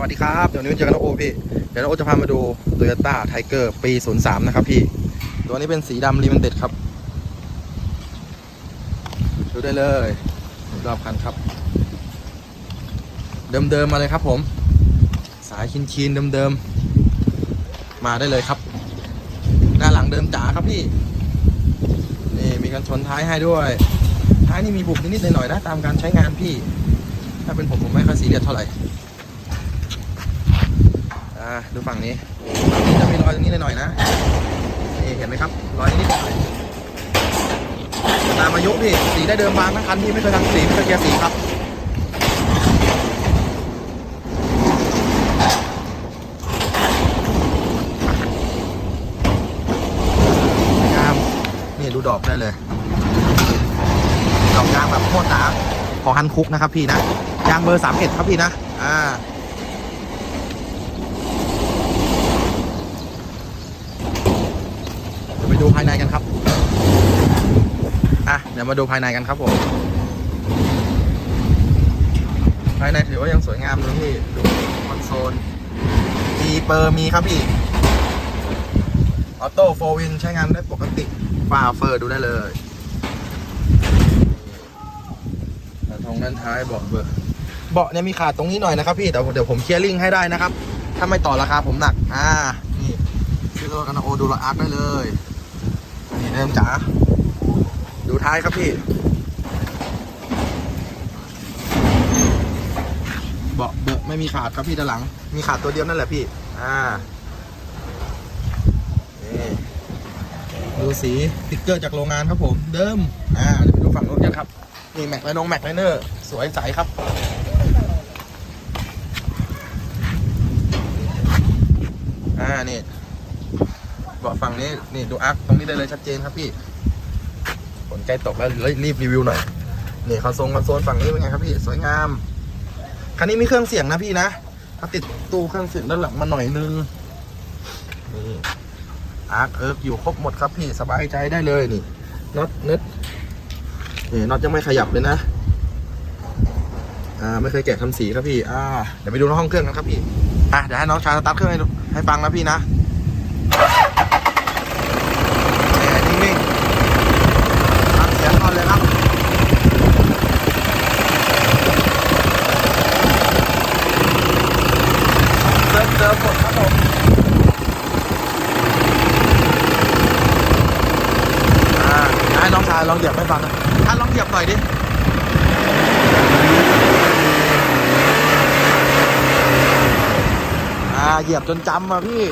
วัสดีครับ เดี๋ยวนี้เจอกันโอพี่ เดี๋ยวน้าโอจะพามาดู Toyota Tiger ปี 03 นะครับพี่ ตัวนี้เป็นสีดำรีมันเด็ดครับ ดูได้เลยรอบคันครับ เดิมๆมาเลยครับผม สายคินคีนๆเดิมๆ มาได้เลยครับ หน้าหลังเดิมจ๋าครับพี่ นี่มีกันชนท้ายให้ด้วย ท้ายนี่มีบุบนิดๆหน่อยๆนะตามการใช้งานพี่ ถ้าเป็นผมผมไม่ค่อยซีเรียสเท่าไหร่ อ่าดูฝั่งนี้ฝั่งนี้จะมีรอยตรงนี้หน่อยๆนะนี่เห็นไหมครับรอยนิดๆหน่อยตามอายุพี่สีได้เดิมบางทั้งคันพี่ไม่เคยทำสีไม่เคยเกียร์สีครับงามนี่ดูดอกได้เลย ดอกยางแบบโคตรหนาของฮันคุกนะครับพี่นะยางเบอร์สามเอ็ดครับพี่นะอ่า ดูภายในกันครับ อะ เดี๋ยวมาดูภายในกันครับผม ภายในถือว่ายังสวยงามเลยพี่ ดูคอนโซลมีเปอร์มีครับพี่ ออโต้โฟวินใช้งานได้ปกติฟาเฟอร์ดูได้เลยแต่ทองด้านท้ายเบาะเบอร์เบาะเนี่ยมีขาดตรงนี้หน่อยนะครับพี่ แต่เดี๋ยวผมเคลียร์ลิงก์ให้ได้นะครับ ถ้าไม่ต่อราคาผมหนัก อ่า นี่ซื้อรถกันนะโอดูละอาร์ได้เลย เดิมจ๋า ดูท้ายครับพี่ เบาะเบอะไม่มีขาดครับพี่ด้านหลัง มีขาดตัวเดียวนั่นแหละพี่ อ่าดูสีติ๊กเกอร์จากโรงงานครับผม เดิม อ่าเดี๋ยวไปดูฝั่งนู้นกันครับ นี่แม็กไลนงแม็กไลเนอร์ สวยใสครับอ่านี่าะฝั่งนี้นี่ดูอาร์คตรงนี้ได้เลยชัดเจนครับพี่ฝนใกล้ตกแล้วรีบรีวิวหน่อยนี่คอนโซลคอนโซลฝั่งนี้เป็นไงครับพี่สวยงามคันนี้มีเครื่องเสียงนะพี่นะถ้าติดตู้เครื่องเสียงด้านหลังมาหน่อยนึงนี่อาร์คเอิร์กอยู่ครบหมดครับพี่สบายใจได้เลยนี่น็อตเน็ตนี่น็อตยังไม่ขยับเลยนะอ่าไม่เคยแกะทำสีครับพี่อ่าเดี๋ยวไปดูในห้องเครื่องกันครับพี่อะเดี๋ยวให้น้องชายสตาร์ทเครื่องให้ให้ฟังนะพี่นะนี่นิ่งๆฟังเสียงก่อนเลยครับ เดิมเดิมหมดครับผม อ่าให้น้องชาย ลองเหยียบให้ฟังนะท่านลองเหยียบหน่อยดิอ่าเหยียบจนจำอะพี่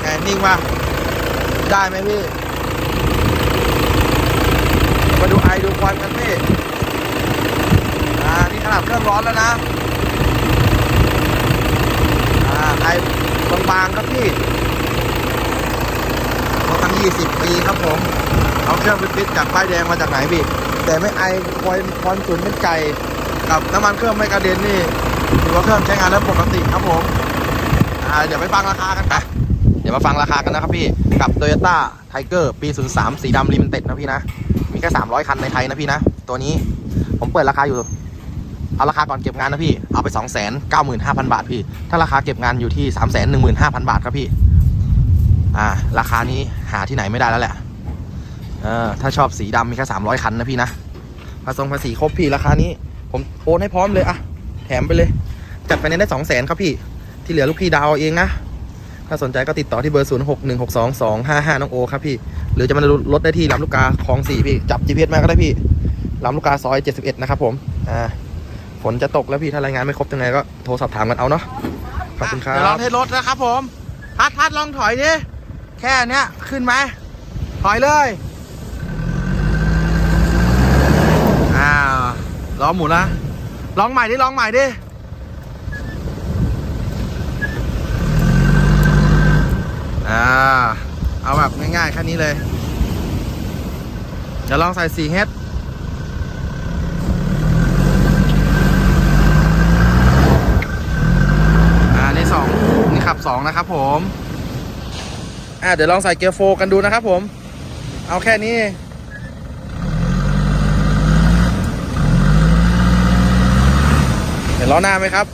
ไงนิ่งมาได้ไหมพี่ มาดูไอดูควันกันพี่อ่านี่ขนาดเครื่องร้อนแล้วนะอ่าไอบางๆครับพี่รถทั้ง20 ปีครับผม เอาเครื่องไปฟิตจากป้ายแดงมาจากไหนพี่แต่ไม่ไอควันควันสุนเป็นไก่กับน้ำมันเครื่องไม่กระเด็นนี่ถือว่าเครื่องใช้งานได้วปกติครับผมอ่าเดี๋ยวไปฟังราคากันนะเดี๋ยวมาฟังราคากันนะครับพี่กับ Toyota Tiger ปี 03 สีดำ Limited นะพี่นะ มีแค่ 300 คันในไทยนะพี่นะ ตัวนี้ผมเปิดราคาอยู่ เอาราคาก่อนเก็บงานนะพี่ เอาไป 295,000 บาทพี่ ถ้าราคาเก็บงานอยู่ที่ 315,000 บาทครับพี่ อ่า ราคานี้หาที่ไหนไม่ได้แล้วแหละ เออถ้าชอบสีดำมีแค่สามร้อยคันนะพี่นะภาษงภาษีครบพี่ราคานี้ ผมโอนให้พร้อมเลยอะแถมไปเลย จัดไปในได้สองแสนครับพี่ ที่เหลือลูกพี่ดาวเอาเองนะ ถ้าสนใจก็ติดต่อที่เบอร์ 0 6 1 6 2 2 5 5 น้องโอครับพี่ หรือจะมาลดได้ที่ลำลูกกาคลองสี่พี่ จับ GPS มาก็ได้พี่ลำลูกกาซอย 71 นะครับผมอ่าฝนจะตกแล้วพี่ถ้ารายงานไม่ครบยังไงก็โทรสอบถามกันเอาเนาะขอบคุณครับเดี๋ยวลองเทสรถนะครับผมพัดพัดลองถอยดิแค่เนี้ยขึ้นไหมถอยเลย อ้าว ล้อหมุนละลองใหม่ดิลองใหม่ดิอ่าเอาแบบง่ายๆแค่นี้เลย เดี๋ยวลองใส่ 4H อ่านี่สองนี่ขับสองนะครับผมอ่าเดี๋ยวลองใส่เกียร์โฟกันดูนะครับผม เอาแค่นี้ ล้อหน้าไหมครับ